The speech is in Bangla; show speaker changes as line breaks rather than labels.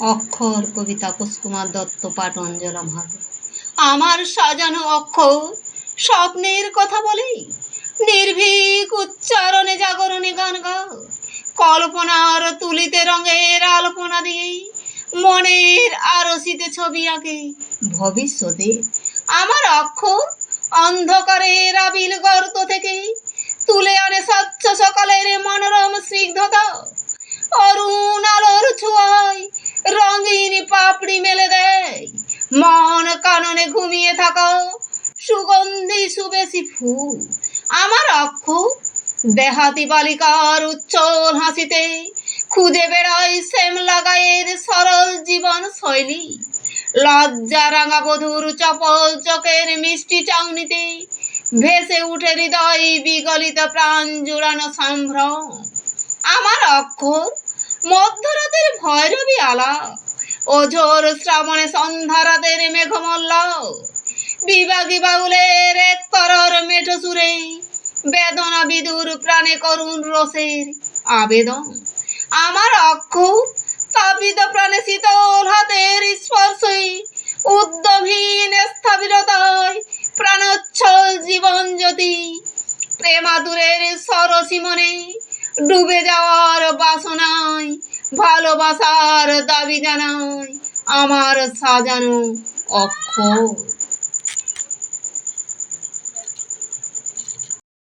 অক্ষর কবিতা পুষ্কুমার দত্ত পাঠ অঞ্জলা ভালো আমার সাজানো অক্ষর স্বপ্নের কথা বলে নির্ভীক উচ্চারণে জাগরণে গান গাও। কল্পনার তুলিতে রঙের আলপনা দিয়ে মনের আরসিতে ছবি আঁকে। ভবিষ্যতে আমার অক্ষর অন্ধকারের আবিল গর্ত থেকে তুলে আনে স্বচ্ছ সকালের মনোরম স্নিগ্ধতা। পাপড়ি মেলে দেয়। মন কাননে ঘুমিয়ে থাকা। সুগন্ধি সুবেশি ফুল। আমার অক্ষ দেহাতি বালিকার উচ্চল হাসিতে খুঁজে বেড়াই শ্যামলা গায়ের সরল জীবন শৈলী লজ্জা রাঙা বধুর চপল চকের মিষ্টি চাউনিতে ভেসে উঠে হৃদয় বিগলিত প্রাণ জুড়ানো সম্ভ্রম। আমার অক্ষর মধ্যরাতের ভৈরবী আলা ওঝোর শ্রাবণে সন্ধ্যা রাতের মেঘমল্ল। বিভাগী বাউলের এক তরর মেঠো সুরে বেদনা বিদুর প্রাণে করুণ রসের আবেদন। আমার অক্ষর তাপিত প্রাণে শীতল হাতের স্পর্শে উদ্যমহীন স্থবিরতায় প্রাণোচ্ছল জীবন জ্যোতি। প্রেমাদুরের সরসী মনে ডুবে যাওয়ার বাসনায় ভালোবাসার দাবি জানায় আমার সাজানো অক্ষর।